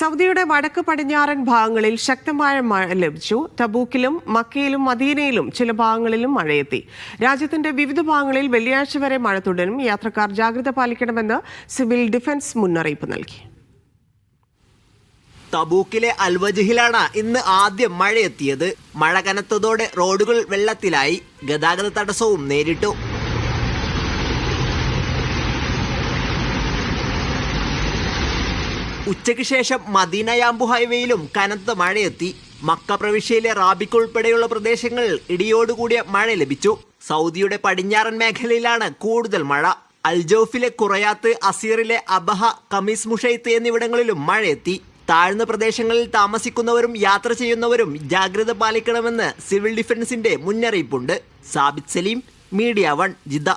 സൗദിയുടെ വടക്ക് പടിഞ്ഞാറൻ ഭാഗങ്ങളിൽ ശക്തമായ മഴ ലഭിച്ചു. തബൂക്കിലും മക്കയിലും മദീനയിലും ചില ഭാഗങ്ങളിലും മഴയെത്തി. രാജ്യത്തിന്റെ വിവിധ ഭാഗങ്ങളിൽ വെള്ളിയാഴ്ച വരെ മഴ തുടരും. യാത്രക്കാർ ജാഗ്രത പാലിക്കണമെന്ന് സിവിൽ ഡിഫൻസ് മുന്നറിയിപ്പ് നൽകി. തബൂക്കിലെ അൽവജഹിലാണ് ഇന്ന് ആദ്യം മഴയെത്തിയത്. മഴ കനത്തതോടെ റോഡുകൾ വെള്ളത്തിലായി. ഗതാഗത തടസ്സവും നേരിട്ടു. ഉച്ചയ്ക്ക് ശേഷം മദീനയാമ്പു ഹൈവേയിലും കനത്ത മഴയെത്തി. മക്ക പ്രവിശ്യയിലെ റാബിക്ക് ഉൾപ്പെടെയുള്ള പ്രദേശങ്ങളിൽ ഇടിയോടുകൂടിയ മഴ ലഭിച്ചു. സൗദിയുടെ പടിഞ്ഞാറൻ മേഖലയിലാണ് കൂടുതൽ മഴ. അൽജോഫിലെ കുറയാത്ത് അസീറിലെ അബഹ കമീസ് മുഷൈത്ത് എന്നിവിടങ്ങളിലും മഴയെത്തി. താഴ്ന്ന പ്രദേശങ്ങളിൽ താമസിക്കുന്നവരും യാത്ര ചെയ്യുന്നവരും ജാഗ്രത പാലിക്കണമെന്ന് സിവിൽ ഡിഫൻസിന്റെ മുന്നറിയിപ്പുണ്ട്. Sabith Saleem media one Jeddah